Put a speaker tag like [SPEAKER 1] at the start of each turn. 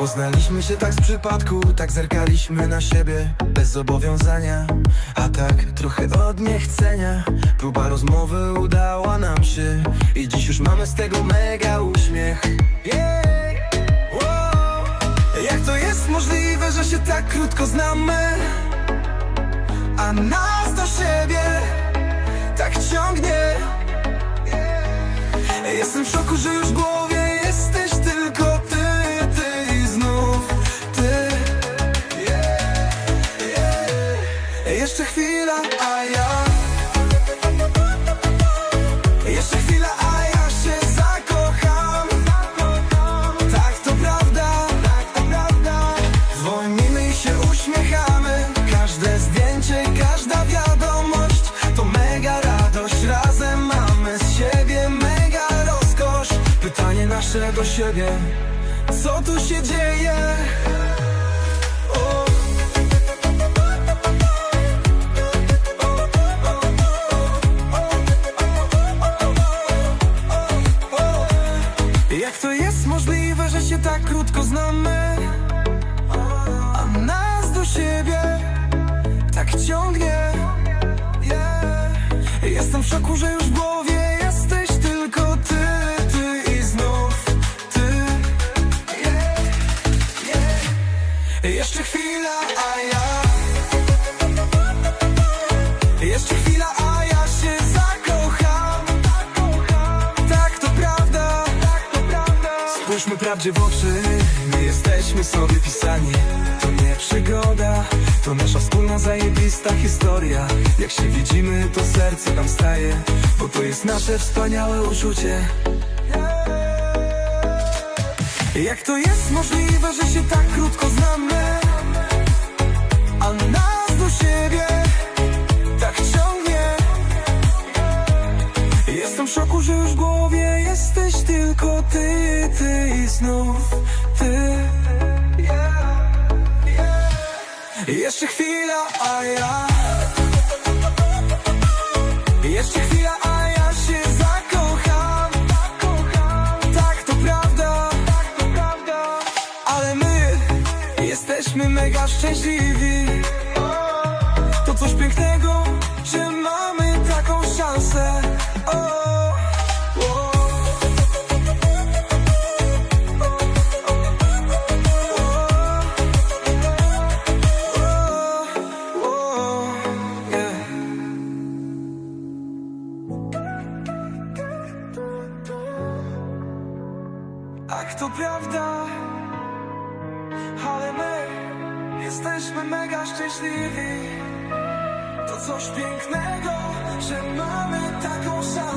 [SPEAKER 1] Poznaliśmy się tak z przypadku, tak zerkaliśmy na siebie Bez zobowiązania, a tak trochę od niechcenia Próba rozmowy udała nam się I dziś już mamy z tego mega uśmiech yeah. wow. Jak to jest możliwe, że się tak krótko znamy A nas do siebie tak ciągnie Jestem w szoku, że już Jeszcze chwila, a ja. Jeszcze chwila, a ja się zakocham. Tak to prawda, tak to prawda. Dzwonimy i się uśmiechamy. Każde zdjęcie, każda wiadomość To mega radość, razem mamy z siebie mega rozkosz. Pytanie nasze do siebie Co tu się dzieje? Szoku, że już w głowie jesteś tylko ty, ty i znów ty yeah. Yeah. Jeszcze chwila, a ja prawdzie w oczy. My jesteśmy sobie pisani. To nie przygoda To nasza wspólna zajebista historia. Jak się widzimy to serce nam staje Bo to jest nasze wspaniałe uczucie. Jak to jest możliwe, że się tak krótko znamy? A nas do siebie tak ciągnie. Jestem w szoku, że już tylko ty, ty i znów ty. Jeszcze chwila, a ja. Jeszcze chwila, a ja się zakocham. Tak to prawda, ale my jesteśmy mega szczęśliwi Tak to prawda, ale my jesteśmy mega szczęśliwi. To coś pięknego, że mamy taką szansę.